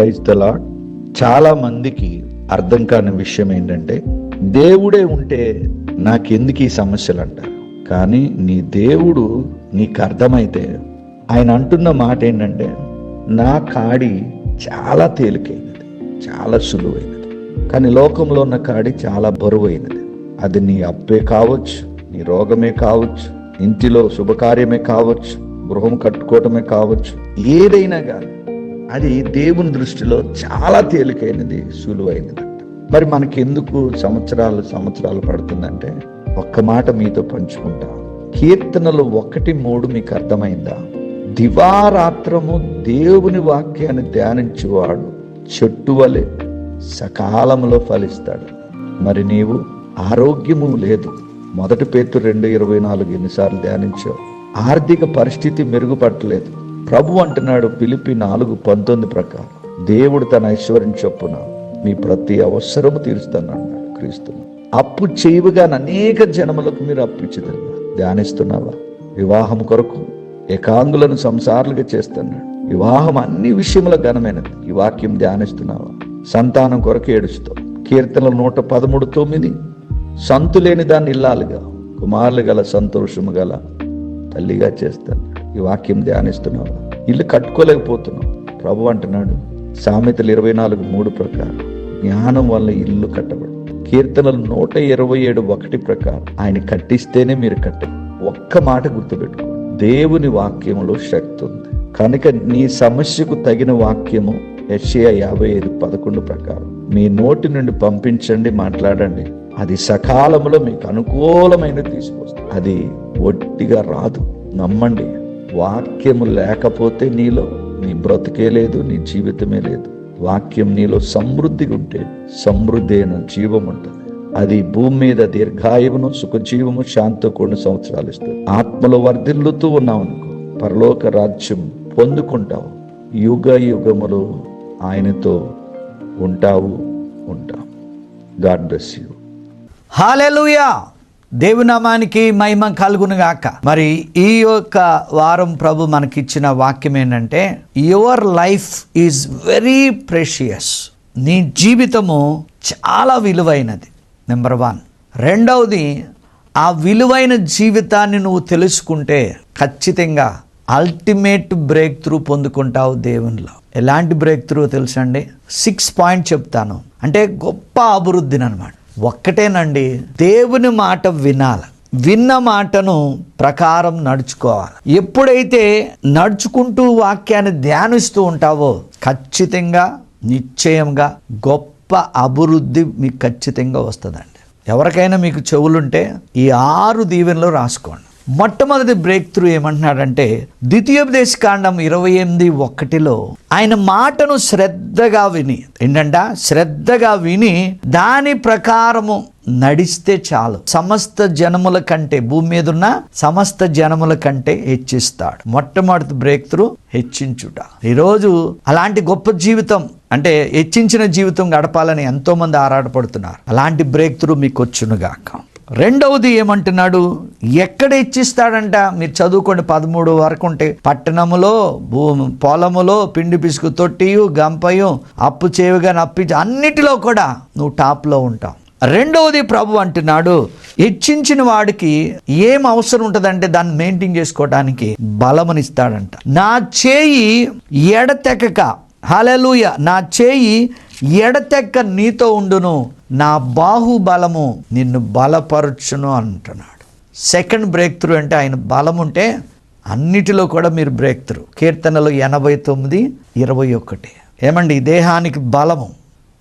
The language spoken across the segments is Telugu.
ప్రైజ్ ద లాడ్ చాలా మందికి అర్థం కాని విషయం ఏంటంటే దేవుడే ఉంటే నాకెందుకు ఈ సమస్యలు అంటారు? కానీ నీ దేవుడు నీకు అర్థమైతే ఆయన అంటున్న మాట ఏంటంటే నా కాడి చాలా తేలికైనది చాలా సులువైనది. కానీ లోకంలో ఉన్న కాడి చాలా బరువైనది. అది నీ అప్పే కావచ్చు నీ రోగమే కావచ్చు ఇంటిలో శుభకార్యమే కావచ్చు గృహం కట్టుకోవటమే కావచ్చు ఏదైనా కానీ. అది దేవుని దృష్టిలో చాలా తేలికైనది సులువైనది. మరి మనకెందుకు సంవత్సరాలు సంవత్సరాలు పడుతుందంటే ఒక్క మాట మీతో పంచుకుంటా. కీర్తనలు ఒకటి మూడు మీకు అర్థమైందా? దివారాత్రము దేవుని వాక్యాన్ని ధ్యానించేవాడు చెట్టు వలె సకాలంలో ఫలిస్తాడు. మరి నీవు ఆరోగ్యము లేదు. మొదటి పేతు రెండు ఇరవై నాలుగు ఎన్నిసార్లు ధ్యానించావు. ఆర్థిక పరిస్థితి మెరుగుపడలేదు. ప్రభు అంటున్నాడు పిలిపి నాలుగు పంతొమ్మిది ప్రకారం. దేవుడు తన ఐశ్వర్యం చొప్పున మీ ప్రతి అవసరము తీరుస్తానన్నాడు క్రీస్తు. అప్పు చేయవుగా అనేక జనములకు మీరు అప్పు ఇచ్చిదన్నారు. ధ్యానిస్తున్నావా? వివాహం కొరకు ఏకాంగులను సంసారులుగా చేస్తున్నాడు వివాహం అన్ని విషయముల ఘనమైనది. ఈ వాక్యం ధ్యానిస్తున్నావా? సంతానం కొరకు ఏడుస్తావు కీర్తనలు నూట పదమూడు తొమ్మిది. సంతు లేని దాన్ని ఇల్లాలుగా కుమారులు గల సంతోషము గల తల్లిగా చేస్తాను. ఈ వాక్యం ధ్యానిస్తున్నావా. ఇల్లు కట్టుకోలేకపోతున్నావు. ప్రభు అంటున్నాడు సామెతలు ఇరవై నాలుగు మూడు ప్రకారం జ్ఞానం వల్ల ఇల్లు కట్టబడు. కీర్తనలు నూట ఇరవై ఏడు ఒకటి ప్రకారం ఆయన కట్టిస్తేనే మీరు కట్టండి ఒక్క మాట గుర్తుపెట్టుకో దేవుని వాక్యంలో శక్తి ఉంది. కనుక నీ సమస్యకు తగిన వాక్యము ఎస్ఏ యాభై ఐదు పదకొండు ప్రకారం. మీ నోటి నుండి పంపించండి మాట్లాడండి. అది సకాలంలో మీకు అనుకూలమైన తీసుకొస్తుంది. అది ఒట్టిగా రాదు. నమ్మండి. వాక్యము లేకపోతే నీలో నీ బ్రతికే లేదు నీ జీవితమే లేదు. వాక్యం నీలో సమృద్ధిగా ఉంటే సమృద్ధి అయిన జీవం ఉంటుంది అది భూమి మీద దీర్ఘాయువును సుఖజీవము శాంతితో కొన్ని సంవత్సరాలు ఇస్తుంది ఆత్మలో వర్ధిల్లుతూ ఉన్నావు అనుకో పరలోక రాజ్యం పొందుకుంటావు. యుగ యుగములు ఆయనతో ఉంటావు ఉంటావు. God bless you. హాలెలుయా! దేవునామానికి మహిమ కలుగును గాక మరి ఈ యొక్క వారం ప్రభు మనకిచ్చిన వాక్యం ఏంటంటే your life is very precious నీ జీవితము చాలా విలువైనది. నెంబర్ వన్ రెండవది ఆ విలువైన జీవితాన్ని నువ్వు తెలుసుకుంటే ఖచ్చితంగా అల్టిమేట్ బ్రేక్ త్రూ పొందుకుంటావు దేవునిలో. ఎలాంటి బ్రేక్ త్రూ తెలుసండి? సిక్స్ పాయింట్ చెప్తాను. అంటే గొప్ప అభివృద్ధిని అనమాట ఒక్కటేనండి దేవుని మాట వినాలి. విన్న మాటను ప్రకారం నడుచుకోవాలి. ఎప్పుడైతే నడుచుకుంటూ వాక్యాన్ని ధ్యానిస్తూ ఉంటావో ఖచ్చితంగా నిశ్చయంగా గొప్ప అభివృద్ధి మీకు ఖచ్చితంగా వస్తుందండి. ఎవరికైనా మీకు చెవులుంటే ఈ ఆరు దీవెనలు రాసుకోండి. మొట్టమొదటి బ్రేక్ త్రూ ఏమంటున్నాడంటే ద్వితీయోపదేశ కాండం ఇరవై ఎనిమిది ఒకటిలో ఆయన మాటను శ్రద్ధగా విని ఏంటంట? శ్రద్ధగా విని దాని ప్రకారము నడిస్తే చాలు. సమస్త జనముల కంటే భూమి మీద ఉన్న సమస్త జనముల కంటే హెచ్చిస్తాడు. మొట్టమొదటి బ్రేక్ త్రూ హెచ్చించుట. ఈరోజు అలాంటి గొప్ప జీవితం అంటే హెచ్చించిన జీవితం గడపాలని ఎంతో మంది ఆరాటపడుతున్నారు. అలాంటి బ్రేక్ త్రూ మీకు వచ్చునుగాక. రెండవది ఏమంటున్నాడు? ఎక్కడ ఇచ్చిస్తాడంట? మీరు చదువుకోండి పదమూడు వరకు ఉంటే. పట్టణములో భూ పొలములో పిండి పిసుకు తొట్టియు గంపయు అప్పు చేవిగా అప్పించి అన్నిటిలో కూడా నువ్వు టాప్లో ఉంటావు. రెండవది ప్రభు అంటున్నాడు హెచ్చించిన వాడికి ఏం అవసరం ఉంటుందంటే దాన్ని మెయింటైన్ చేసుకోవడానికి బలమనిస్తాడంట. నా చేయి ఎడతెక్కక హలలుయ నా చేయి ఎడతెక్క నీతో ఉండును నా బాహుబలము నిన్ను బలపరచును అంటున్నాడు. సెకండ్ బ్రేక్ త్రూ అంటే ఆయన బలం ఉంటే అన్నిటిలో కూడా మీరు బ్రేక్ త్రూ కీర్తనలు ఎనభై తొమ్మిది ఇరవై ఒకటి. ఏమండి దేహానికి బలము.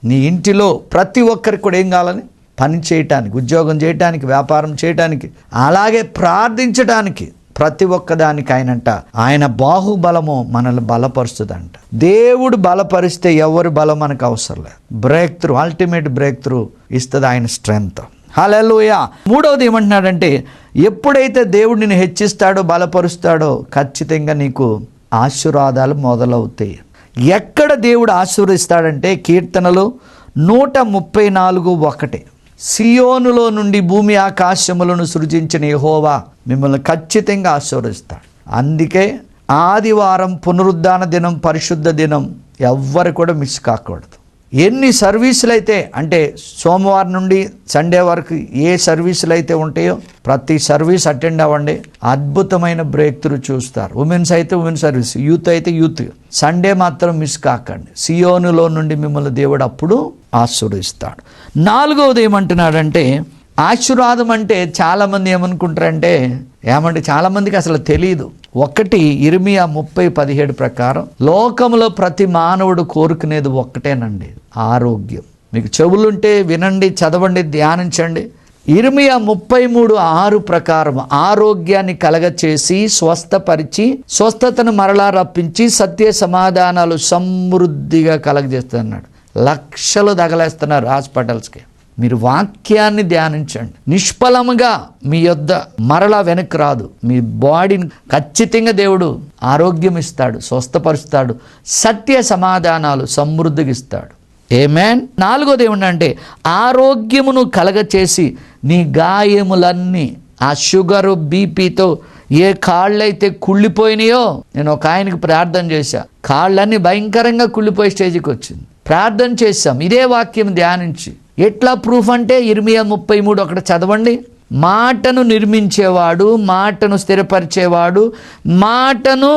నీ ఇంటిలో ప్రతి ఒక్కరికి కూడా ఏం కావాలని? పని చేయటానికి ఉద్యోగం చేయటానికి వ్యాపారం చేయటానికి అలాగే ప్రార్థించడానికి ప్రతి ఒక్కదానికి ఆయనంట ఆయన బాహుబలము మనల్ని బలపరుస్తుందంట. దేవుడు బలపరిస్తే ఎవరి బలం మనకు అవసరం లేదు. Breakthrough ultimate breakthrough ఇస్తుంది ఆయన స్ట్రెంగ్త్ హలలుయ మూడవది ఏమంటున్నాడంటే ఎప్పుడైతే దేవుడు నిన్ను హెచ్చిస్తాడో బలపరుస్తాడో ఖచ్చితంగా నీకు ఆశీర్వాదాలు మొదలవుతాయి. ఎక్కడ దేవుడు ఆశీర్వదిస్తాడంటే కీర్తనలు నూట ముప్పై నాలుగు ఒకటి. సియోనులో నుండి భూమి ఆకాశములను సృజించిన యహోవా మిమ్మల్ని ఖచ్చితంగా ఆశీర్వదిస్తాడు. అందుకే ఆదివారం పునరుద్ధాన దినం పరిశుద్ధ దినం ఎవ్వరు కూడా మిస్ కాకూడదు. ఎన్ని సర్వీసులు అయితే అంటే సోమవారం నుండి సండే వరకు ఏ సర్వీసులు అయితే ఉంటాయో ప్రతి సర్వీస్ అటెండ్ అవ్వండి. అద్భుతమైన బ్రేక్ త్రూ చూస్తారు. ఉమెన్స్ అయితే ఉమెన్ సర్వీస్ యూత్ అయితే యూత్. సండే మాత్రం మిస్ కాకండి. సియోనులో నుండి మిమ్మల్ని దేవుడు అప్పుడు ఆశీర్వదిస్తాడు. నాలుగవది ఏమంటున్నాడంటే ఆశీర్వాదం అంటే చాలామంది ఏమనుకుంటారంటే ఏమంటే చాలామందికి అసలు తెలియదు ఒకటి ఇరిమియా ముప్పై పదిహేడు ప్రకారం లోకంలో ప్రతి మానవుడు కోరుకునేది ఒక్కటేనండి ఆరోగ్యం. మీకు చెవులుంటే వినండి చదవండి ధ్యానించండి. ఇరిమియా ముప్పై మూడు ఆరు ప్రకారం ఆరోగ్యాన్ని కలగచేసి స్వస్థపరిచి స్వస్థతను మరలా రప్పించి సత్య సమాధానాలు సమృద్ధిగా కలగజేస్తున్నాడు లక్షలు తగలేస్తున్నారు హాస్పిటల్స్కి. మీరు వాక్యాన్ని ధ్యానించండి. నిష్ఫలముగా మీ యొద్ద మరలా వెనక్కి రాదు. మీ బాడీని ఖచ్చితంగా దేవుడు ఆరోగ్యం ఇస్తాడు స్వస్థపరుస్తాడు సత్య సమాధానాలు సమృద్ధిగా ఇస్తాడు ఏమేన్ నాలుగోది ఏమిటంటే ఆరోగ్యమును కలగచేసి నీ గాయములన్నీ ఆ షుగరు బీపీతో ఏ కాళ్ళైతే కుళ్ళిపోయినాయో నేను ఒక ఆయనకి ప్రార్థన చేశా. కాళ్ళన్నీ భయంకరంగా కుళ్ళిపోయే స్టేజ్కి వచ్చింది. ప్రార్థన చేశాం. ఇదే వాక్యం ధ్యానించి. ఎట్లా ప్రూఫ్ అంటే ఇరిమియా ముప్పై మూడు ఒకటి చదవండి. మాటను నిర్మించేవాడు మాటను స్థిరపరిచేవాడు మాటను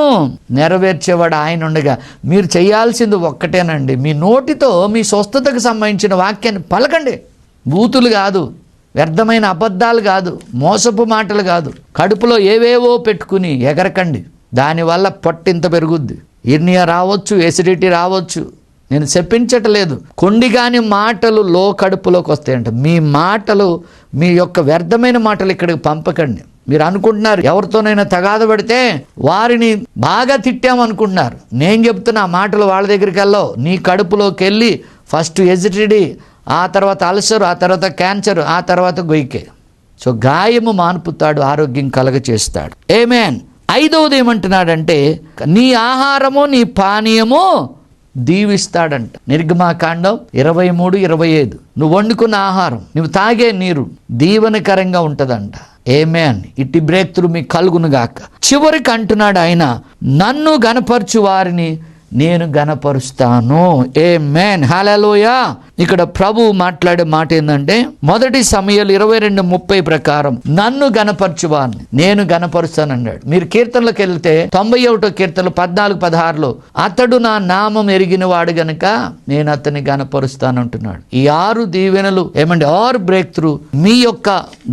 నెరవేర్చేవాడు ఆయన ఉండగా. మీరు చేయాల్సింది ఒక్కటేనండి. మీ నోటితో మీ స్వస్థతకు సంబంధించిన వాక్యాన్ని పలకండి. బూతులు కాదు వ్యర్థమైన అబద్ధాలు కాదు మోసపు మాటలు కాదు. కడుపులో ఏవేవో పెట్టుకుని ఎగరకండి. దానివల్ల పొట్టింత పెరుగుద్ది. ఇర్నియా రావచ్చు ఎసిడిటీ రావచ్చు. నేను చెప్పించట్లేదు. కొండిగాని మాటలు లో కడుపులోకి వస్తాయంట. మీ మాటలు మీ యొక్క వ్యర్థమైన మాటలు ఇక్కడికి పంపకండి. మీరు అనుకుంటున్నారు ఎవరితోనైనా తగాద పడితే వారిని బాగా తిట్టామనుకుంటున్నారు. నేను చెప్తున్న ఆ మాటలు వాళ్ళ దగ్గరికి వెళ్ళవు నీ కడుపులోకి వెళ్ళి ఫస్ట్ ఎజిటిడి ఆ తర్వాత అల్సర్ ఆ తర్వాత క్యాన్సర్ ఆ తర్వాత గొయ్యికే. సో గాయము మాన్పుతాడు ఆరోగ్యం కలగ చేస్తాడు ఏమేన్ ఐదవది ఏమంటున్నాడంటే నీ ఆహారము నీ పానీయము దీవిస్తాడంట. నిర్గమాకాండం ఇరవై మూడు ఇరవై ఐదు. నువ్వు వండుకున్న ఆహారం నువ్వు తాగే నీరు దీవెనకరంగా ఉంటదంట. ఏమేన్ ఇట్టి బ్రేక్ త్రూ మీకు కలుగునుగాక చివరికి అంటున్నాడు ఆయన నన్ను గనపరచు వారిని నేను గనపరుస్తాను ఏ మేన్ హాలలోయా ఇక్కడ ప్రభు మాట్లాడే మాట ఏంటంటే మొదటి సమయాలు ఇరవై రెండు ముప్పై ప్రకారం నన్ను గనపరచువాన్ని నేను గనపరుస్తానన్నాడు మీరు కీర్తనలకు వెళ్తే తొంభై ఒకటో కీర్తనలు పద్నాలుగు పదహారులో అతడు నా నామం ఎరిగిన వాడు గనుక నేను అతన్ని గనపరుస్తానంటున్నాడు ఈ ఆరు దీవెనలు ఏమండి ఆరు బ్రేక్ త్రూ మీ యొక్క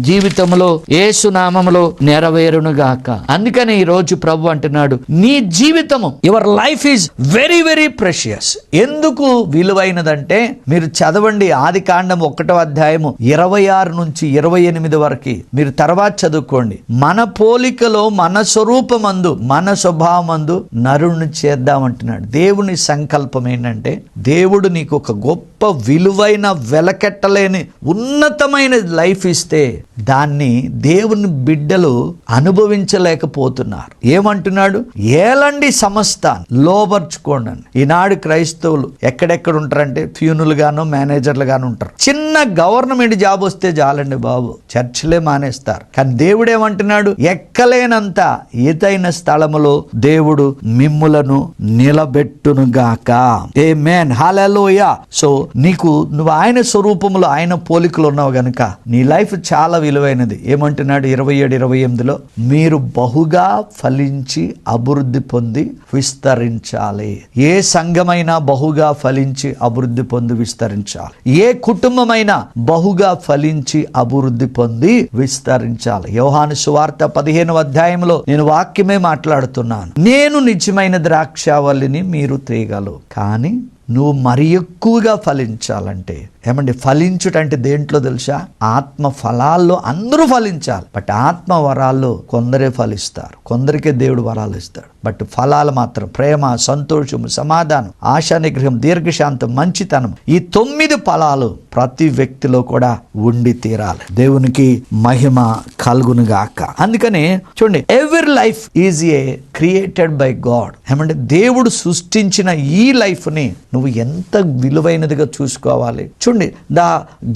జీవితంలో యేసు నామములో నెరవేరునుగాక. అందుకని ఈ రోజు ప్రభు అంటున్నాడు నీ జీవితము your life is very very precious ఎందుకు విలువైనదంటే మీరు చదవండి. ఆది కాండం ఒకటో అధ్యాయము ఇరవై ఆరు నుంచి ఇరవై ఎనిమిది వరకు మీరు తర్వాత చదువుకోండి. మన పోలికలో మన స్వరూపమందు మన స్వభావమందు నరుణ్ణి చేద్దామంటున్నాడు. దేవుని సంకల్పం ఏంటంటే దేవుడు నీకు ఒక గొప్ప విలువైన వెలకెట్టలేని ఉన్నతమైన లైఫ్ ఇస్తే దాన్ని దేవుని బిడ్డలు అనుభవించలేకపోతున్నారు. ఏమంటున్నాడు? ఏలండి సమస్తాన్ లోబర్చుకోండి అని. ఈనాడు క్రైస్తవులు ఎక్కడెక్కడ ఉంటారంటే ఫ్యూనులు గాను మేనేజర్లు గాను ఉంటారు. చిన్న గవర్నమెంట్ జాబ్ వస్తే చాలండి బాబు. చర్చిలే మానేస్తారు. కానీ దేవుడు ఏమంటున్నాడు ఎక్కలేనంత ఎతైన స్థలములో దేవుడు మిమ్ములను నిలబెట్టునుగాక. ఏ మేన్ హాలలోయ సో నీకు నువ్వు ఆయన స్వరూపంలో ఆయన పోలికలు ఉన్నావు గనుక నీ లైఫ్ చాలా విలువైనది. ఏమంటున్నాడు ఇరవై ఏడు ఇరవై ఎనిమిదిలో? మీరు బహుగా ఫలించి అభివృద్ధి పొంది విస్తరించాలి. ఏ సంఘమైనా బహుగా ఫలించి అభివృద్ధి పొంది విస్తరించాలి. ఏ కుటుంబమైనా బహుగా ఫలించి అభివృద్ధి పొంది విస్తరించాలి. యోహాను సువార్త పదిహేను అధ్యాయంలో నేను వాక్యమే మాట్లాడుతున్నాను. నేను నిజమైన ద్రాక్షావల్లిని మీరు తీగలు కానీ నువ్వు మరి ఎక్కువగా ఫలించాలంటే ఏమండి ఫలించుట అంటే దేంట్లో తెలుసా? ఆత్మ ఫలాల్లో అందరూ ఫలించాలి. బట్ ఆత్మ వరాల్లో కొందరే ఫలిస్తారు. కొందరికే దేవుడు వరాలు ఇస్తాడు. బట్ ఫలాలు మాత్రం ప్రేమ సంతోషం సమాధానం ఆశా నిగ్రహం దీర్ఘశాంతం మంచితనం ఈ తొమ్మిది ఫలాలు ప్రతి వ్యక్తిలో కూడా ఉండి తీరాలి. దేవునికి మహిమ కలుగునుగాక. అందుకని చూడండి ఎవరి life is a created by God ఏమంటే దేవుడు సృష్టించిన ఈ లైఫ్ని నువ్వు నువ్వు ఎంత విలువైనదిగా చూసుకోవాలి? చూడండి the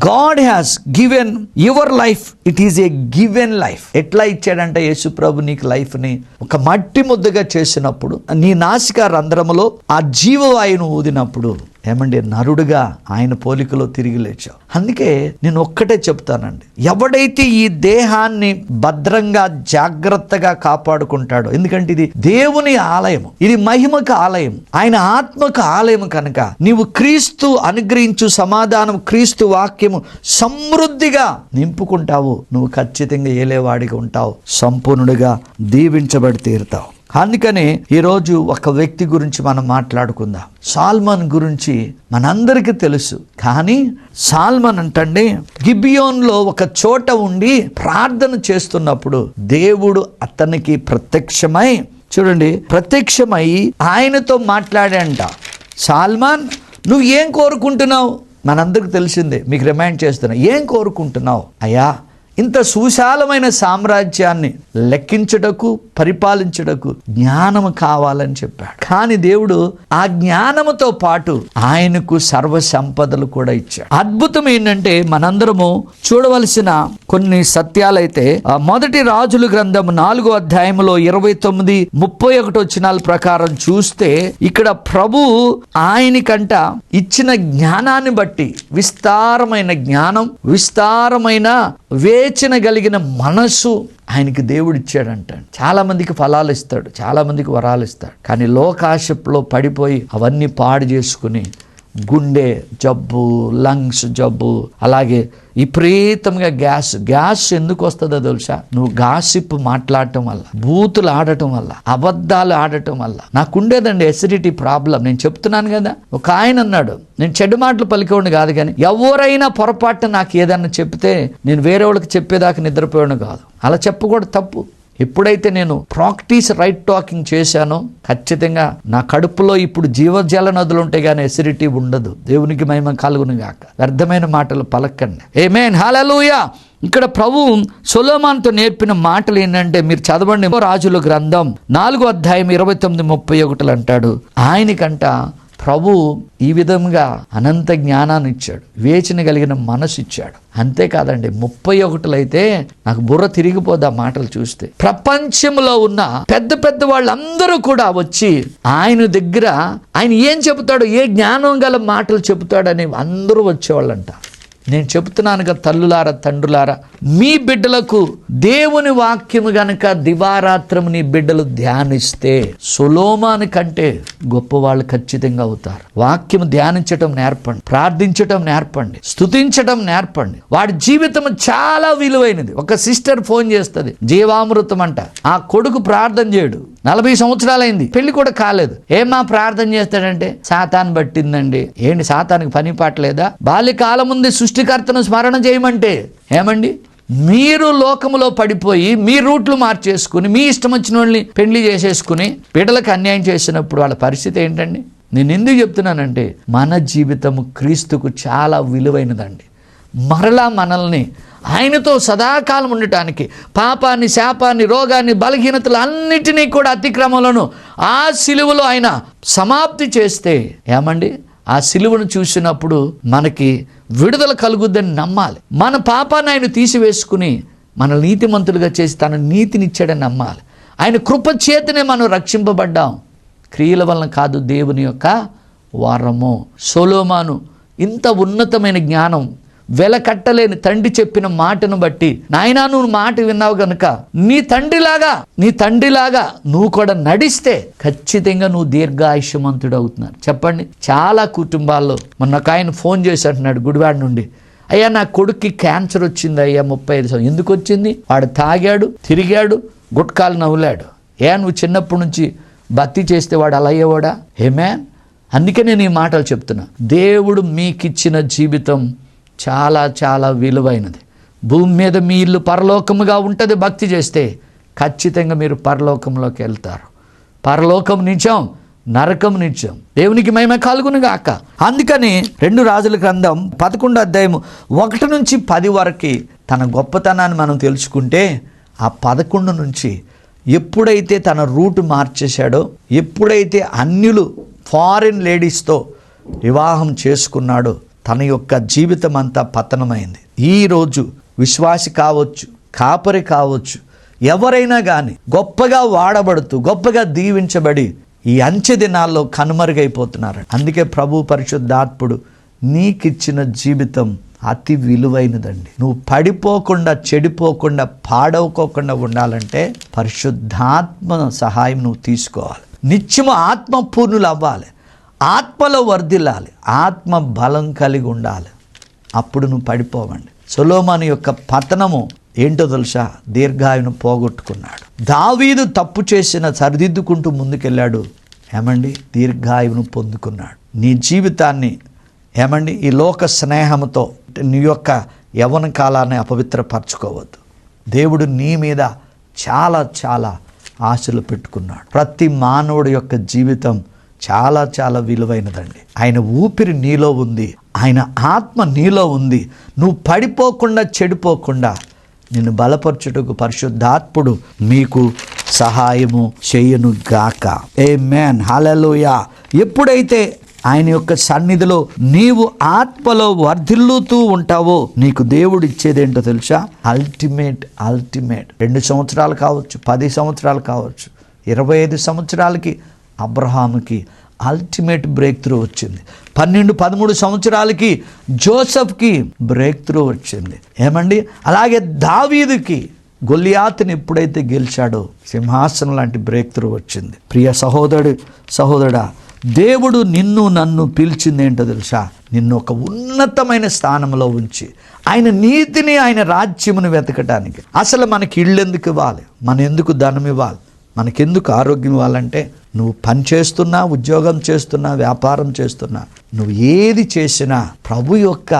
God has given your life. It is a given life. ఎట్లా ఇచ్చాడంటే యేసు ప్రభు నీకు లైఫ్ని ఒక మట్టి ముద్దగా చేసినప్పుడు నీ నాసిక రంధ్రములో ఆ జీవవాయువును ఊదినప్పుడు ఏమండి? నరుడుగా ఆయన పోలికలో తిరిగి లేచావు. అందుకే నేను ఒక్కటే చెప్తానండి. ఎవడైతే ఈ దేహాన్ని భద్రంగా జాగ్రత్తగా కాపాడుకుంటాడో ఎందుకంటే ఇది దేవుని ఆలయం ఇది మహిమకు ఆలయం ఆయన ఆత్మకు ఆలయం కనుక నీవు క్రీస్తు అనుగ్రహించు సమాధానం క్రీస్తు వాక్యము సమృద్ధిగా నింపుకుంటావు. నువ్వు ఖచ్చితంగా ఏలేవాడిగా ఉంటావు. సంపూర్ణుడిగా దీవించబడి తీరుతావు. అందుకని ఈరోజు ఒక వ్యక్తి గురించి మనం మాట్లాడుకుందాం. సాల్మన్ గురించి మనందరికీ తెలుసు. కానీ సాల్మన్ అంటండి గిబియోన్లో ఒక చోట ఉండి ప్రార్థన చేస్తున్నప్పుడు దేవుడు అతనికి ప్రత్యక్షమై చూడండి ప్రత్యక్షమై ఆయనతో మాట్లాడంట సాల్మాన్ నువ్వు ఏం కోరుకుంటున్నావు? మనందరికి తెలిసిందే మీకు రిమైండ్ చేస్తున్నా ఏం కోరుకుంటున్నావు? అయ్యా ఇంత సుశాలమైన సామ్రాజ్యాన్ని లెక్కించుటకు పరిపాలించుటకు జ్ఞానము కావాలని చెప్పాడు. కానీ దేవుడు ఆ జ్ఞానముతో పాటు ఆయనకు సర్వ సంపదలు కూడా ఇచ్చాడు. అద్భుతం ఏంటంటే మనందరము చూడవలసిన కొన్ని సత్యాలైతే మొదటి రాజుల గ్రంథం నాలుగో అధ్యాయంలో ఇరవై తొమ్మిది ముప్పై ఒకటి వచ్చినాల ప్రకారం చూస్తే ఇక్కడ ప్రభు ఆయనకంట ఇచ్చిన జ్ఞానాన్ని బట్టి విస్తారమైన జ్ఞానం విస్తారమైన వే వివేచన కలిగిన మనసు ఆయనకి దేవుడు ఇచ్చాడంటాడు చాలామందికి ఫలాలు ఇస్తాడు చాలామందికి వరాలు ఇస్తాడు. కానీ లోకాశప్లో పడిపోయి అవన్నీ పాడు చేసుకుని గుండె జబ్బు లంగ్స్ జబ్బు అలాగే విపరీతంగా గ్యాస్. గ్యాస్ ఎందుకు వస్తుందో తెలుసా? నువ్వు గాసిప్ మాట్లాడటం వల్ల బూతులు ఆడటం వల్ల అబద్ధాలు ఆడటం వల్ల. నాకుండేదండి ఎసిడిటీ ప్రాబ్లం నేను చెప్తున్నాను కదా. ఒక ఆయన అన్నాడు నేను చెడు మాటలు పలికేవాడిని కాదు కానీ ఎవరైనా పొరపాటు నాకు ఏదన్నా చెప్తే నేను వేరే వాళ్ళకి చెప్పేదాకా నిద్రపోయాడు కాదు. అలా చెప్పకూడదు తప్పు. ఎప్పుడైతే నేను ప్రాక్టీస్ రైట్ టాకింగ్ చేశానో ఖచ్చితంగా నా కడుపులో ఇప్పుడు జీవజల నదులు ఉంటే కానీ ఎసిడిటీ ఉండదు. దేవునికి మహిమ కలుగును గాక. వ్యర్థమైన మాటలు పలకండి. ఏమేన్ హల్లెలూయా ఇక్కడ ప్రభు సొలోమాన్తో నేర్పిన మాటలు ఏంటంటే మీరు చదవండి. రాజుల గ్రంథం నాలుగో అధ్యాయం ఇరవై తొమ్మిది ముప్పై ఒకటిలు అంటాడు. ఆయనకంట ప్రభు ఈ విధంగా అనంత జ్ఞానాన్ని ఇచ్చాడు. వేచిన కలిగిన మనసు ఇచ్చాడు. అంతేకాదండి ముప్పై ఒకటిలో అయితే నాకు బుర్ర తిరిగిపోదా ఆ మాటలు చూస్తే. ప్రపంచంలో ఉన్న పెద్ద పెద్ద వాళ్ళందరూ కూడా వచ్చి ఆయన దగ్గర ఆయన ఏం చెబుతాడో ఏ జ్ఞానం గల మాటలు చెబుతాడని అందరూ వచ్చేవాళ్ళంట. నేను చెబుతున్నానుగా తల్లులారా తండ్రులారా మీ బిడ్డలకు దేవుని వాక్యము గనక దివారాత్రము నీ బిడ్డలు ధ్యానిస్తే సులోమాని కంటే గొప్పవాళ్ళు ఖచ్చితంగా అవుతారు. వాక్యము ధ్యానించటం నేర్పండి ప్రార్థించటం నేర్పండి స్తుతించటం నేర్పండి. వాడి జీవితం చాలా విలువైనది. ఒక సిస్టర్ ఫోన్ చేస్తుంది జీవామృతం అంట ఆ కొడుకు ప్రార్థన చేయడు. నలభై సంవత్సరాలైంది. పెళ్ళి కూడా కాలేదు. ఏమా ప్రార్థన చేస్తాడంటే సాతాన్ పట్టిందండి. ఏంటి సాతానికి పని పాటలేదా? బాల్యకాలం ముందు సృష్టికర్తను స్మరణ చేయమంటే. ఏమండి? మీరు లోకములో పడిపోయి మీ రూట్లు మార్చేసుకుని మీ ఇష్టం వచ్చిన వాళ్ళని పెళ్ళి చేసేసుకుని బిడ్డలకు అన్యాయం చేసినప్పుడు వాళ్ళ పరిస్థితి ఏంటండి? నేను ఎందుకు చెప్తున్నానంటే మన జీవితము క్రీస్తుకు చాలా విలువైనదండి. మరలా మనల్ని ఆయనతో సదాకాలం ఉండటానికి పాపాన్ని శాపాన్ని రోగాన్ని బలహీనతలు అన్నిటినీ కూడా అతిక్రమలను ఆ సిలువలో ఆయన సమాప్తి చేస్తే ఏమండి? ఆ సిలువను చూసినప్పుడు మనకి విడుదల కలుగుద్దని నమ్మాలి. మన పాపాన్ని ఆయన తీసివేసుకుని మన నీతిమంతులుగా చేసి తన నీతినిచ్చాడని నమ్మాలి. ఆయన కృపచేతనే మనం రక్షింపబడ్డాం. క్రియల వలన కాదు దేవుని యొక్క వారము. సోలోమాను ఇంత ఉన్నతమైన జ్ఞానం వెలకట్టలేని తండ్రి చెప్పిన మాటను బట్టి నాయనా నువ్వు మాట విన్నావు గనుక నీ తండ్రిలాగా నీ తండ్రిలాగా నువ్వు కూడా నడిస్తే ఖచ్చితంగా నువ్వు దీర్ఘాయుష్యమంతుడు అవుతున్నారు చెప్పండి చాలా కుటుంబాల్లో మొన్న ఒక ఆయన ఫోన్ చేసి అంటున్నాడు గుడివాడ నుండి అయ్యా నా కొడుక్కి క్యాన్సర్ వచ్చింది అయ్యా ముప్పై ఐదు సంవత్సరం ఎందుకు వచ్చింది? వాడు తాగాడు తిరిగాడు గుట్కాలు నవ్వులాడు. ఏ నువ్వు చిన్నప్పటి నుంచి భక్తి చేస్తే వాడు అలా అయ్యేవాడా? ఏమే అందుకే నేను ఈ మాటలు చెప్తున్నా. దేవుడు మీకిచ్చిన జీవితం చాలా చాలా విలువైనది. భూమి మీద మీ ఇల్లు పరలోకముగా ఉంటుంది భక్తి చేస్తే ఖచ్చితంగా మీరు పరలోకంలోకి వెళ్తారు. పరలోకం నిజం నరకం నిత్యం దేవునికి మహిమ కలుగును గాక. అందుకని రెండు రాజుల గ్రంథం పదకొండు అధ్యాయము ఒకటి నుంచి పది వరకు తన గొప్పతనాన్ని మనం తెలుసుకుంటే ఆ పదకొండు నుంచి ఎప్పుడైతే తన రూట్ మార్చేశాడో ఎప్పుడైతే అన్యులు ఫారిన్ లేడీస్తో వివాహం చేసుకున్నాడో తన యొక్క జీవితం అంతా పతనమైంది ఈరోజు విశ్వాసి కావచ్చు కాపరి కావచ్చు ఎవరైనా కానీ గొప్పగా వాడబడుతూ గొప్పగా దీవించబడి ఈ అంచె దినాల్లో కనుమరుగైపోతున్నారు. అందుకే ప్రభు పరిశుద్ధాత్ముడు నీకిచ్చిన జీవితం అతి విలువైనదండి. నువ్వు పడిపోకుండా చెడిపోకుండా పాడవుకోకుండా ఉండాలంటే పరిశుద్ధాత్మ సహాయం నువ్వు తీసుకోవాలి. నిత్యము ఆత్మపూర్ణులు అవ్వాలి ఆత్మలో వర్ధిల్లాలి. ఆత్మ బలం కలిగి ఉండాలి. అప్పుడు నువ్వు పడిపోవండి. సొలోమాను యొక్క పతనము ఏంటో తెలుసా? దీర్ఘాయును పోగొట్టుకున్నాడు. దావీదు తప్పు చేసిన సరిదిద్దుకుంటూ ముందుకెళ్ళాడు. ఏమండి? దీర్ఘాయువును పొందుకున్నాడు. నీ జీవితాన్ని ఏమండి? ఈ లోక స్నేహంతో నీ యొక్క యవన కాలాన్ని అపవిత్రపరచుకోవద్దు. దేవుడు నీ మీద చాలా చాలా ఆశలు పెట్టుకున్నాడు. ప్రతి మానవుడి యొక్క జీవితం చాలా చాలా విలువైనదండి. ఆయన ఊపిరి నీలో ఉంది. ఆయన ఆత్మ నీలో ఉంది. నువ్వు పడిపోకుండా చెడిపోకుండా నిన్ను బలపరచుటకు పరిశుద్ధాత్ముడు మీకు సహాయము చేయను గాక ఏ మ్యాన్ హలలోయ ఎప్పుడైతే ఆయన యొక్క సన్నిధిలో నీవు ఆత్మలో వర్ధిల్లుతూ ఉంటావో నీకు దేవుడు ఇచ్చేదేంటో తెలుసా? అల్టిమేట్ అల్టిమేట్ రెండు సంవత్సరాలు కావచ్చు పది సంవత్సరాలు కావచ్చు ఇరవై ఐదు సంవత్సరాలకి అబ్రహాముకి అల్టిమేట్ బ్రేక్ త్రూ వచ్చింది. పన్నెండు పదమూడు సంవత్సరాలకి జోసఫ్కి బ్రేక్ త్రూ వచ్చింది. ఏమండి? అలాగే దావీదుకి గొల్లియాతుని ఎప్పుడైతే గెలిచాడో సింహాసనం లాంటి బ్రేక్ త్రూ వచ్చింది. ప్రియ సహోదరుడు సహోదరుడా దేవుడు నిన్ను నన్ను పిలిచింది ఏంటో తెలుసా? నిన్ను ఒక ఉన్నతమైన స్థానంలో ఉంచి ఆయన నీతిని ఆయన రాజ్యమును వెతకటానికి. అసలు మనకి ఇళ్ళు ఎందుకు ఇవ్వాలి? మన ఎందుకు ధనం ఇవ్వాలి? మనకెందుకు ఆరోగ్యం ఇవ్వాలంటే నువ్వు పని చేస్తున్నా ఉద్యోగం చేస్తున్నా వ్యాపారం చేస్తున్నా నువ్వు ఏది చేసినా ప్రభు యొక్క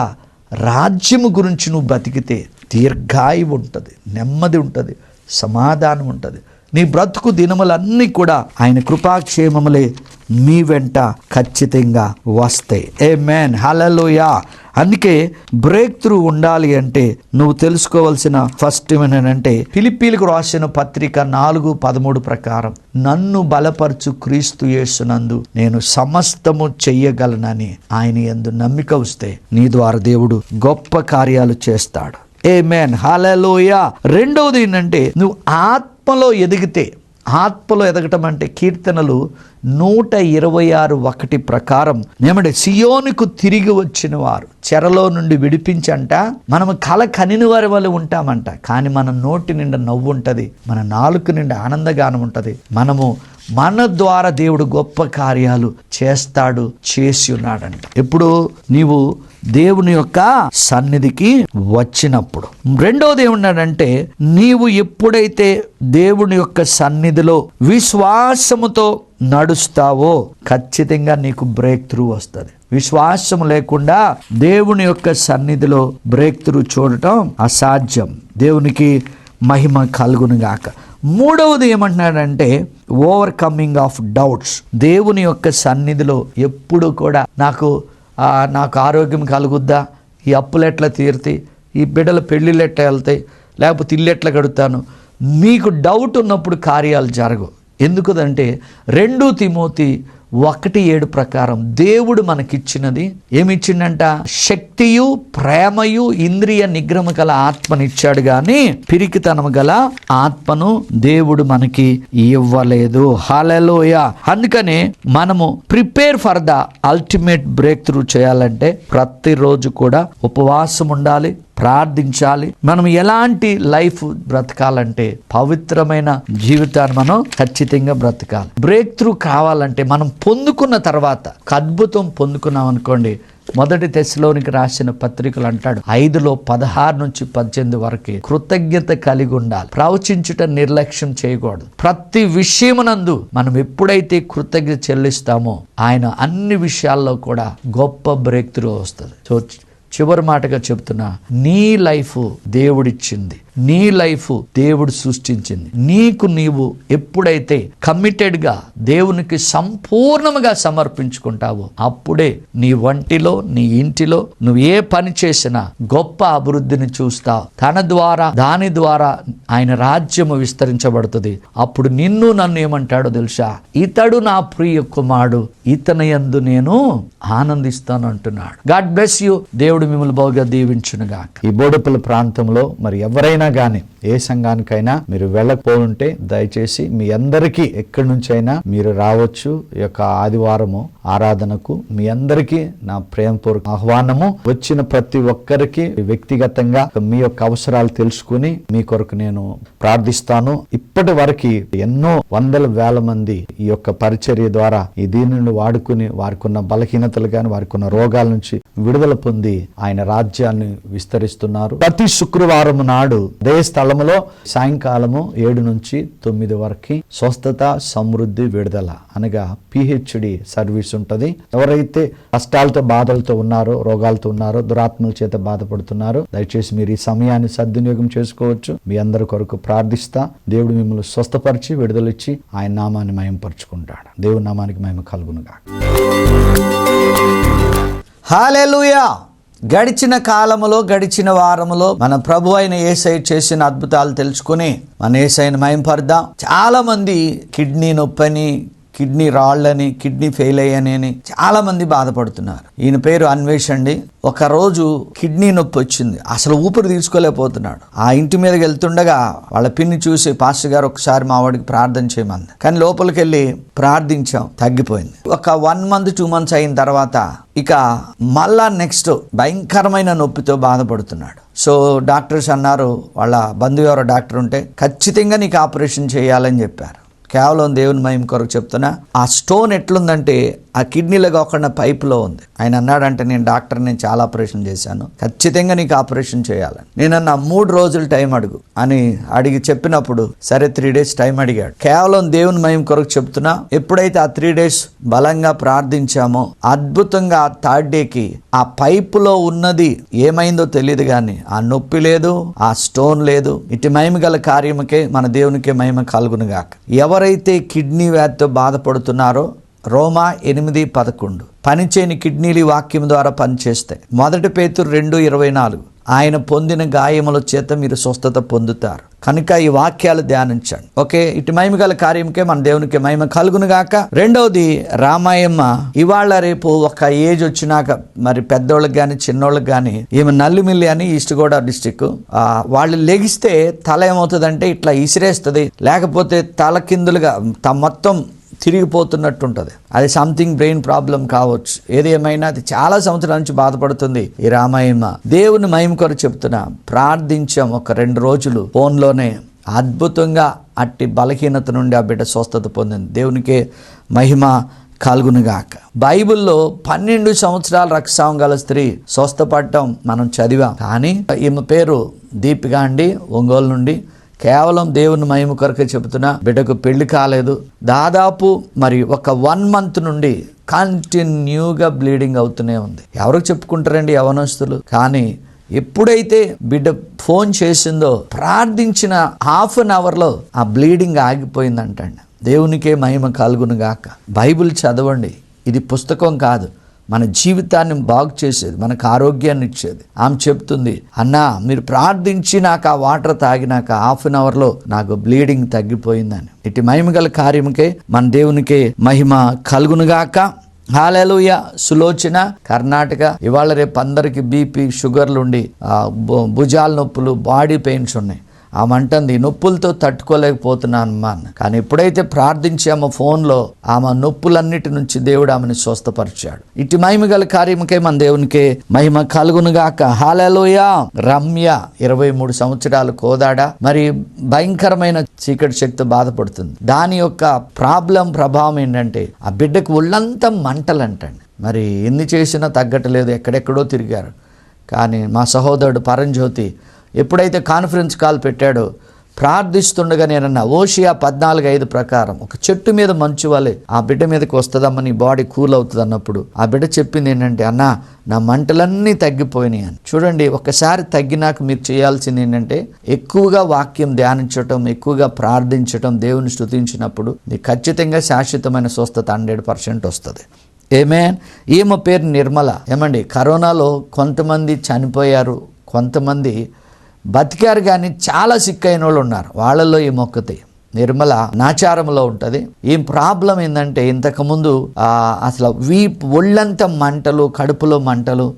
రాజ్యము గురించి నువ్వు బతికితే దీర్ఘాయువు ఉంటుంది నెమ్మది ఉంటుంది సమాధానం ఉంటుంది. నీ బ్రతుకు దినములన్నీ కూడా ఆయన కృపాక్షేమములే మీ వెంట ఖచ్చితంగా వస్తాయి. ఏ మ్యాన్ హలలోయా అందుకే బ్రేక్ త్రూ ఉండాలి అంటే నువ్వు తెలుసుకోవాల్సిన ఫస్ట్ ఏమనంటే పిలిపీలకు రాసిన పత్రిక నాలుగు పదమూడు ప్రకారం నన్ను బలపరచు క్రీస్తు యేసునందు నేను సమస్తము చెయ్యగలనని ఆయన ఎందు నమ్మిక వస్తే నీ ద్వారా దేవుడు గొప్ప కార్యాలు చేస్తాడు. ఏ మ్యాన్ హలలోయ రెండవది ఏంటంటే నువ్వు ఆత్మలో ఎదిగితే ఆత్మలో ఎదగటం అంటే కీర్తనలు నూట ఇరవై ఆరు ఒకటి ప్రకారం ఏమంటే సియోనుకు తిరిగి వచ్చిన వారు చెరలో నుండి విడిపించంట. మనము కల కనిన వారి వల్ల ఉంటామంట. కానీ మన నోటి నిండా నవ్వు ఉంటుంది. మన నాలుక నిండా ఆనందగానం ఉంటుంది. మనము మన ద్వారా దేవుడు గొప్ప కార్యాలు చేస్తాడు చేసి ఉన్నాడంట. ఎప్పుడు నీవు దేవుని యొక్క సన్నిధికి వచ్చినప్పుడు. రెండవది ఏమన్నాడంటే నీవు ఎప్పుడైతే దేవుని యొక్క సన్నిధిలో విశ్వాసముతో నడుస్తావో ఖచ్చితంగా నీకు బ్రేక్ త్రూ వస్తుంది. విశ్వాసం లేకుండా దేవుని యొక్క సన్నిధిలో బ్రేక్ త్రూ చూడటం అసాధ్యం. దేవునికి మహిమ కలుగునుగాక మూడవది ఏమంటున్నాడంటే ఓవర్కమ్మింగ్ ఆఫ్ డౌట్స్ దేవుని యొక్క సన్నిధిలో ఎప్పుడు కూడా నాకు నాకు ఆరోగ్యం కలుగుద్దా? ఈ అప్పులు ఎట్లా తీరుతాయి ఈ బిడ్డల పెళ్ళిళ్ళు ఎట్లా వెళ్తాయి? లేకపోతే ఇల్లు ఎట్లా కడుతాను మీకు డౌట్ ఉన్నప్పుడు కార్యాలు జరగవు. ఎందుకుదంటే రెండు తిమోతి ఒకటి ఏడు ప్రకారం దేవుడు మనకిచ్చినది ఏమిచ్చిండంట? శక్తియు ప్రేమయు ఇంద్రియ నిగ్రహము గల ఆత్మనిచ్చాడు గాని పిరికితనము గల ఆత్మను దేవుడు మనకి ఇవ్వలేదు. హాలలోయ అందుకనే మనము prepare for the ultimate breakthrough చేయాలంటే ప్రతిరోజు కూడా ఉపవాసం ఉండాలి ప్రార్థించాలి. మనం ఎలాంటి లైఫ్ బ్రతకాలంటే పవిత్రమైన జీవితాన్ని మనం ఖచ్చితంగా బ్రతకాలి. బ్రేక్ త్రూ కావాలంటే మనం పొందుకున్న తర్వాత ఒక అద్భుతం పొందుకున్నాం అనుకోండి. మొదటి తెశలోనికి రాసిన పత్రికలు అంటాడు ఐదులో పదహారు నుంచి పద్దెనిమిది వరకు కృతజ్ఞత కలిగి ఉండాలి. ప్రవచించుట నిర్లక్ష్యం చేయకూడదు. ప్రతి విషయమునందు మనం ఎప్పుడైతే కృతజ్ఞత చెల్లిస్తామో ఆయన అన్ని విషయాల్లో కూడా గొప్ప బ్రేక్ త్రూ వస్తుంది. సో చివరి మాటగా చెప్తున్నా నీ లైఫ్ దేవుడిచ్చింది. నీ లైఫ్ దేవుడు సృష్టించింది. నీకు నీవు ఎప్పుడైతే కమిటెడ్గా దేవునికి సంపూర్ణంగా సమర్పించుకుంటావో అప్పుడే నీ వంటిలో నీ ఇంటిలో నువ్వు ఏ పని చేసినా గొప్ప అభివృద్ధిని చూస్తావు. తన ద్వారా దాని ద్వారా ఆయన రాజ్యము విస్తరించబడుతుంది. అప్పుడు నిన్ను నన్ను ఏమంటాడో తెలుసా? ఇతడు నా ప్రియ కుమారుడు ఇతని యందు నేను ఆనందిస్తాను అంటున్నాడు. God bless you. దేవుడు మిమ్మల్ని బాగా దీవించునుగా ఈ బోడపల్లి ప్రాంతంలో మరి ఎవరైనా కానీ ఏ సంఘానికైనా మీరు వెళ్ళకపోతుంటే దయచేసి మీ అందరికీ ఎక్కడి నుంచైనా మీరు రావచ్చు. ఈ యొక్క ఆదివారము ఆరాధనకు మీ అందరికీ నా ప్రేమపూర్వక ఆహ్వానము. వచ్చిన ప్రతి ఒక్కరికి వ్యక్తిగతంగా మీ యొక్క అవసరాలు తెలుసుకుని మీ కొరకు నేను ప్రార్థిస్తాను. ఇప్పటి వరకు ఎన్నో వందల వేల మంది ఈ యొక్క పరిచర్య ద్వారా ఈ దీనిని వాడుకుని వారికి ఉన్న బలహీనతలు కానీ వారికి ఉన్న రోగాల నుంచి విడుదల పొంది ఆయన రాజ్యాన్ని విస్తరిస్తున్నారు. ప్రతి శుక్రవారం నాడు అదే స్థలములో సాయంకాలము ఏడు నుంచి తొమ్మిది వరకు స్వస్థత సమృద్ధి విడుదల అనగా పిహెచ్డి సర్వీస్ ఉంటుంది. ఎవరైతే కష్టాలతో బాధలతో ఉన్నారో రోగాలతో ఉన్నారో దురాత్మల చేత బాధపడుతున్నారో దయచేసి మీరు ఈ సమయాన్ని సద్వినియోగం చేసుకోవచ్చు. మీ అందరి కొరకు ప్రార్థిస్తా. దేవుడు మిమ్మల్ని స్వస్థపరిచి విడుదలిచ్చి ఆయన నామాన్ని మయంపరుచుకుంటాడు దేవుడి నామానికి మేము కలుగునుగా హాలెలుయా గడిచిన కాలములో గడిచిన వారములో మన ప్రభు అయిన ఏసై చేసిన అద్భుతాలు తెలుసుకుని మన ఏసైని మయంపరుద్దాం చాలా మంది కిడ్నీ నొప్పని కిడ్నీ రాళ్ళని కిడ్నీ ఫెయిల్ అయ్యానని చాలా మంది బాధపడుతున్నారు. ఈయన పేరు అన్వేష్ అండి. ఒకరోజు కిడ్నీ నొప్పి వచ్చింది. అసలు ఊపిరి తీసుకోలేకపోతున్నాడు. ఆ ఇంటి మీదకి వెళ్తుండగా వాళ్ళ పిన్ని చూసి పాస్టర్ గారు ఒకసారి మా వాడికి ప్రార్థన చేయమంది కానీ లోపలికి వెళ్ళి ప్రార్థించాం. తగ్గిపోయింది. ఒక వన్ మంత్ టూ మంత్స్ అయిన తర్వాత ఇక మళ్ళా నెక్స్ట్ భయంకరమైన నొప్పితో బాధపడుతున్నాడు. సో డాక్టర్స్ అన్నారు వాళ్ళ బంధువు ఎవరో డాక్టర్ ఉంటే ఖచ్చితంగా నీకు ఆపరేషన్ చేయాలని చెప్పారు. కేవలం దేవుని మహిమ కొరకు చెప్తున్నా ఆ స్టోన్ ఎట్లుందంటే ఆ కిడ్నీలో కాకుండా పైపులో ఉంది. ఆయన అన్నాడంటే నేను డాక్టర్ నేను చాలా ఆపరేషన్ చేశాను. ఖచ్చితంగా నీకు ఆపరేషన్ చేయాలని. నేను నా మూడు రోజులు టైం అడుగు అని అడిగి చెప్పినప్పుడు సరే త్రీ డేస్ టైం అడిగాడు. కేవలం దేవుని మయం కొరకు చెప్తున్నా ఎప్పుడైతే ఆ త్రీ డేస్ బలంగా ప్రార్థించామో అద్భుతంగా ఆ థర్డ్ డేకి ఆ పైపులో ఉన్నది ఏమైందో తెలియదు కానీ ఆ నొప్పి లేదు ఆ స్టోన్ లేదు. ఇటు మహిమ గల కార్యముకే మన దేవునికే మహిమ కలుగునుగాక ఎవరైతే కిడ్నీ వ్యాధితో బాధపడుతున్నారో రోమా ఎనిమిది పదకొండు. పనిచేయని కిడ్నీలు ఈ వాక్యం ద్వారా పనిచేస్తాయి. మొదటి పేతురు రెండు ఇరవై నాలుగు. ఆయన పొందిన గాయముల చేత మీరు స్వస్థత పొందుతారు. కనుక ఈ వాక్యాలు ధ్యానించండి. ఓకే ఇటు మహిమ గల కార్యంకే మన దేవునికి మహిమ కలుగును గాక. రెండవది రామాయమ్మ ఇవాళ రేపు ఒక ఏజ్ వచ్చినాక మరి పెద్దోళ్ళకి కానీ చిన్నోళ్ళకి కానీ ఈమె నల్లిమిల్లి అని ఈస్ట్ గోదావరి డిస్టిక్ వాళ్ళు లెగిస్తే తల ఏమవుతుందంటే ఇట్లా ఇసిరేస్తుంది. లేకపోతే తల కిందులుగా తమ మొత్తం తిరిగిపోతున్నట్టుంటది. అది సంథింగ్ బ్రెయిన్ ప్రాబ్లం కావచ్చు. ఏది ఏమైనా అది చాలా సంవత్సరాల నుంచి బాధపడుతుంది ఈ రామాయణ. దేవుని మహిమ కొరకు చెప్తున్నా ప్రార్థించాం ఒక రెండు రోజులు ఫోన్లోనే. అద్భుతంగా అట్టి బలహీనత నుండి ఆ బిడ్డ స్వస్థత పొందింది. దేవునికే మహిమ కలుగునుగాక. బైబిల్లో పన్నెండు సంవత్సరాల రక్తస్రావం గల స్త్రీ స్వస్థపడటం మనం చదివాం. కానీ ఈమె పేరు దీపిక అండి ఒంగోలు నుండి. కేవలం దేవుని మహిమ కొరకే చెబుతున్నా బిడ్డకు పెళ్ళి కాలేదు. దాదాపు మరి ఒక వన్ మంత్ నుండి కంటిన్యూగా బ్లీడింగ్ అవుతూనే ఉంది. ఎవరికి చెప్పుకుంటారండి యవనస్తులు? కానీ ఎప్పుడైతే బిడ్డ ఫోన్ చేసిందో ప్రార్థించిన హాఫ్ అన్ అవర్లో ఆ బ్లీడింగ్ ఆగిపోయిందంటండి. దేవునికే మహిమ కలుగును గాక బైబిల్ చదవండి. ఇది పుస్తకం కాదు. మన జీవితాన్ని బాగు చేసేది మనకు ఆరోగ్యాన్ని ఇచ్చేది. ఆమె చెప్తుంది అన్నా మీరు ప్రార్థించి నాకు ఆ వాటర్ తాగినాక హాఫ్ అన్ అవర్లో నాకు బ్లీడింగ్ తగ్గిపోయిందని. ఇటు మహిమ గల కార్యముకే మన దేవునికే మహిమ కలుగునుగాక. హాలూయ సులోచన కర్ణాటక. ఇవాళ రేపు అందరికి బీపీ షుగర్లు ఉండి భు- భుజాల నొప్పులు బాడీ పెయిన్స్ ఉన్నాయి ఆమె అంటుంది నొప్పులతో తట్టుకోలేకపోతున్నాను అమ్మా కానీ ఎప్పుడైతే ప్రార్థించామో ఫోన్లో ఆమె నొప్పులన్నిటి నుంచి దేవుడు ఆమెను స్వస్థపరిచాడు. ఇటు మహిమ గల కార్యముకే మన దేవునికే మహిమ కలుగునుగాక. హాలలోయ! రమ్య ఇరవై మూడు సంవత్సరాలు కోదాడ. మరి భయంకరమైన చీకటి శక్తి బాధపడుతుంది. దాని యొక్క ప్రాబ్లం ప్రభావం ఏంటంటే ఆ బిడ్డకు ఒళ్ళంతా మంటలంటండి. మరి ఎన్ని చేసినా తగ్గట్లేదు ఎక్కడెక్కడో తిరిగారు. కానీ మా సహోదరుడు పరంజ్యోతి ఎప్పుడైతే కాన్ఫరెన్స్ కాల్ పెట్టాడో ప్రార్థిస్తుండగా నేనన్నా ఓషియా పద్నాలుగు ఐదు ప్రకారం ఒక చెట్టు మీద మంచు వలె ఆ బిడ్డ మీదకి వస్తుందమ్మ నీ బాడీ కూల్ అవుతుంది అన్నప్పుడు ఆ బిడ్డ చెప్పింది ఏంటంటే అన్నా నా మంటలన్నీ తగ్గిపోయినాయి అని. చూడండి ఒకసారి తగ్గినాక మీరు చేయాల్సింది ఏంటంటే ఎక్కువగా వాక్యం ధ్యానించటం ఎక్కువగా ప్రార్థించటం దేవుని స్థుతించినప్పుడు నీకు ఖచ్చితంగా శాశ్వతమైన స్వస్థత హండ్రెడ్ పర్సెంట్ వస్తుంది. ఏమే ఈమె పేరు నిర్మల. ఏమండి? కరోనాలో కొంతమంది చనిపోయారు కొంతమంది బతికారు కానీ చాలా సిక్ అయిన వాళ్ళు ఉన్నారు. వాళ్ళల్లో ఈ మొక్కతి నిర్మల నాచారంలో ఉంటుంది. ఈ ప్రాబ్లం ఏంటంటే ఇంతకుముందు అసలు వీప్ ఒళ్ళంతా మంటలు కడుపులో మంటలు.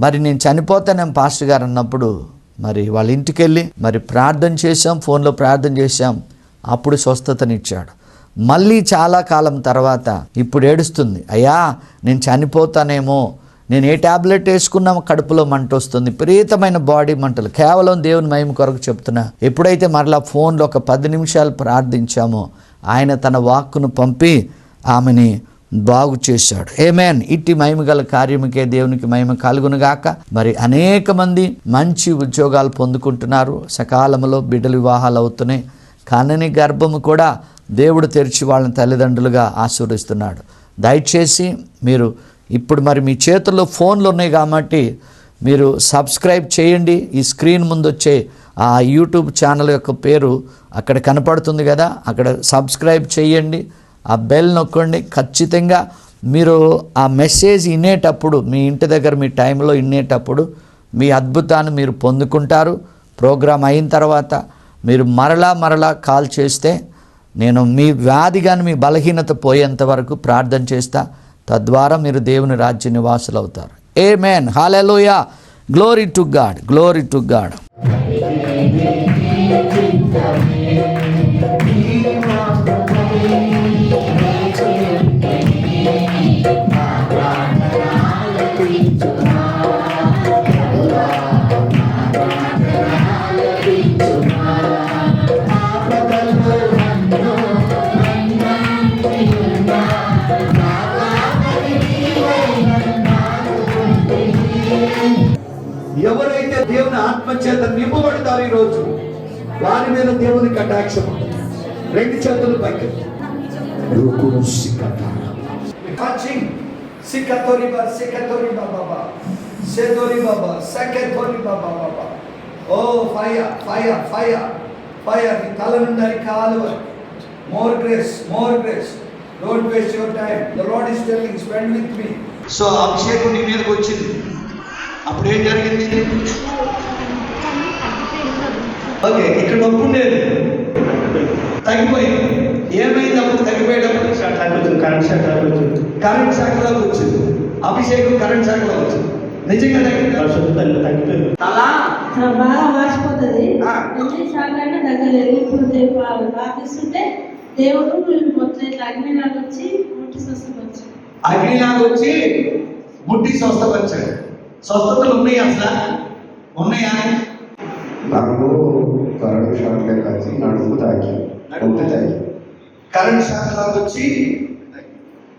మరి నేను చనిపోతానేం పాస్టర్ గారు అన్నప్పుడు మరి వాళ్ళ ఇంటికి వెళ్ళి మరి ప్రార్థన చేశాం ఫోన్లో ప్రార్థన చేశాం. అప్పుడు స్వస్థతనిచ్చాడు. మళ్ళీ చాలా కాలం తర్వాత ఇప్పుడు ఏడుస్తుంది. అయ్యా నేను చనిపోతానేమో నేను ఏ టాబ్లెట్ వేసుకున్నా కడుపులో మంట వస్తుంది. విపరీతమైన బాడీ మంటలు. కేవలం దేవుని మహిమ కొరకు చెప్తున్నా. ఎప్పుడైతే మరలా ఫోన్లో ఒక పది నిమిషాలు ప్రార్థించామో ఆయన తన వాక్కును పంపి ఆమెని బాగు చేశాడు. ఏమేన్ ఇట్టి మహిమ గల కార్యముకే దేవునికి మహిమ కలుగునుగాక. మరి అనేక మంది మంచి ఉద్యోగాలు పొందుకుంటున్నారు. సకాలంలో బిడ్డల వివాహాలు అవుతున్నాయి. కానని గర్భము కూడా దేవుడు తెరిచి వాళ్ళని తల్లిదండ్రులుగా ఆశీర్వదిస్తున్నాడు. దయచేసి మీరు ఇప్పుడు మరి మీ చేతుల్లో ఫోన్లు ఉన్నాయి కాబట్టి మీరు సబ్స్క్రైబ్ చేయండి. ఈ స్క్రీన్ ముందు వచ్చే ఆ యూట్యూబ్ ఛానల్ యొక్క పేరు అక్కడ కనపడుతుంది కదా అక్కడ సబ్స్క్రైబ్ చేయండి. ఆ బెల్ నొక్కండి. ఖచ్చితంగా మీరు ఆ మెసేజ్ వినేటప్పుడు మీ ఇంటి దగ్గర మీ టైంలో వినేటప్పుడు మీ అద్భుతాన్ని మీరు పొందుకుంటారు. ప్రోగ్రాం అయిన తర్వాత మీరు మరలా మరలా కాల్ చేస్తే నేను మీ వ్యాధి కానీ మీ బలహీనత పోయేంత వరకు ప్రార్థన చేస్తాను తద్వారా మీరు దేవుని రాజ్య నివాసులు అవుతారు amen hallelujah glory to God glory to God ఆత్మచేత నింపబడతారు ఈ రోజు వారి మీద దేవుని కటాక్షం ఉంటుంది రెండు చేతులు పైకి రుకును సికతారా. Touching. Sikatori ba, sikatori ba baba. Setori baba, sakatori baba baba. Oh, fire, fire, fire, fire. నీ తల నుండి అరి కాలు more grace more grace don't waste your time the Lord is telling spend with me so అభిషేకం నీ మీదకి వచ్చింది అప్పుడు ఏం జరిగింది ఓకే ఇక్కడ నొప్పి ఉండేది. తగ్గిపోయింది. ఏమైంది అప్పుడు తగ్గిపోయేటప్పుడు? షాక్ కరెంట్ షాక్ అయిపోతుంది కరెంట్ శాఖలోకి వచ్చింది. అభిషేకం కరెంట్ శాఖలో వచ్చింది. నిజంగా తగ్గిందా? తగ్గిపోయింది. తల? ఆ, బాగా వాసిపోతుంది తగ్గలేదు. ఇప్పుడు ప్రార్థిస్తుంటే దేవుడు వీళ్ళు మొత్తం ఇట్లా అగ్నిలాగా వచ్చి ముట్టి స్వస్థపరిచి అగ్నిలాగా వచ్చి ముట్టి స్వస్థపరిచాడు. స్వస్థతలు ఉన్నాయి అసలు? ఉన్నాయా? నాకు కరెంట్ షాక్ లెక్క వచ్చి నడుము తాకి తాకి. కరెంట్ వచ్చి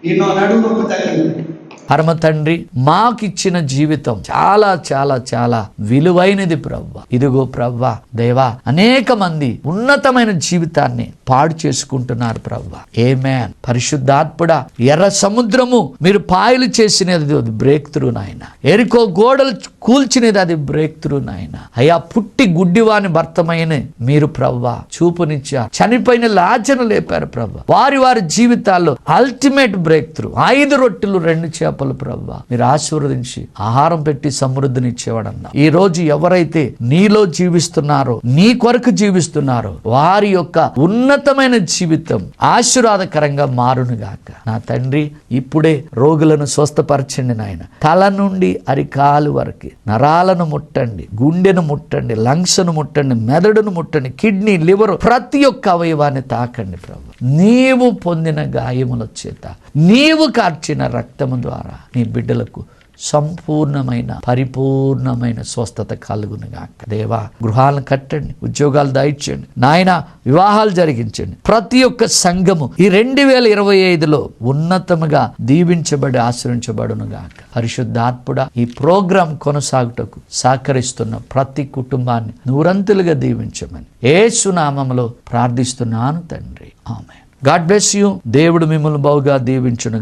నిన్ను నడుము నొప్పి తగ్గింది పరమ తండ్రి మాకిచ్చిన జీవితం చాలా చాలా చాలా విలువైనది ప్రవ్వ. ఇదిగో ప్రవ్వ దేవా అనేక మంది ఉన్నతమైన జీవితాన్ని పాడు చేసుకుంటున్నారు ప్రవ్వ. ఏమేన్ పరిశుద్ధాత్ముడ ఎర్ర సముద్రము మీరు పాయలు చేసినది బ్రేక్ త్రూ నాయన. ఎరుకో గోడలు కూల్చినది అది బ్రేక్ త్రూ నాయన. అయ్యా పుట్టి గుడ్డివాని భర్తమైన మీరు ప్రవ్వ చూపునిచ్చారు. చనిపోయిన లాచన లేపారు ప్రవ్వ. వారి వారి జీవితాల్లో అల్టిమేట్ బ్రేక్ త్రూ ఐదు రొట్టెలు రెండు చేపలు ప్రవ్వ. మీరు ఆశీర్వదించి ఆహారం పెట్టి సమృద్ధినిచ్చేవాడన్నా. ఈ రోజు ఎవరైతే నీలో జీవిస్తున్నారో నీ కొరకు జీవిస్తున్నారో వారి యొక్క ఉన్నతమైన జీవితం ఆశీర్వాదకరంగా మారునుగాక నా తండ్రి ఇప్పుడే రోగులను స్వస్థపరచండి నాయన. తల నుండి అరికాలు వరకు నరాలను ముట్టండి గుండెను ముట్టండి లంగ్స్ను ముట్టండి మెదడును ముట్టండి కిడ్నీ లివర్ ప్రతి ఒక్క అవయవాన్ని తాకండి ప్రభు. నీవు పొందిన గాయముల చేత నీవు కార్చిన రక్తము ద్వారా నీ బిడ్డలకు సంపూర్ణమైన పరిపూర్ణమైన స్వస్థత కలుగును గాక. దేవా గృహాలను కట్టండి ఉద్యోగాలు దాయిచ్చండి నాయన వివాహాలు జరిగించండి. ప్రతి ఒక్క సంఘము ఈ రెండు వేల ఇరవై ఐదులో ఉన్నతముగా దీవించబడి ఆశ్రయించబడును గాక. పరిశుద్ధాత్ముడ ఈ ప్రోగ్రాం కొనసాగుటకు సహకరిస్తున్న ప్రతి కుటుంబాన్ని నూరంతులుగా దీవించమని ఏసునామంలో ప్రార్థిస్తున్నాను తండ్రి. ఆమె గాడ్ బ్లెస్ యూ. దేవుడు మిమ్మల్ని బహుగా దీవించును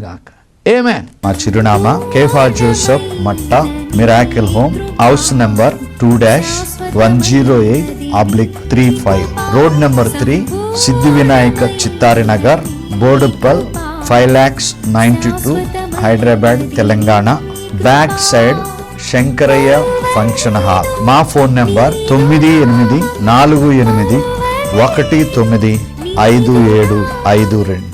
ఏమే మా చిరునామా Kepha Joseph Matta miracle home house number two dash one zero eight oblique three five road number three Siddhi Vinayaka Chittari Nagar Boduppal five lakhs ninety two Hyderabad Telangana. Back side Shankaraiah function hall. మా ఫోన్ నెంబర్ తొమ్మిది ఎనిమిది నాలుగు ఎనిమిది ఒకటి తొమ్మిది ఐదు ఏడు ఐదు రెండు.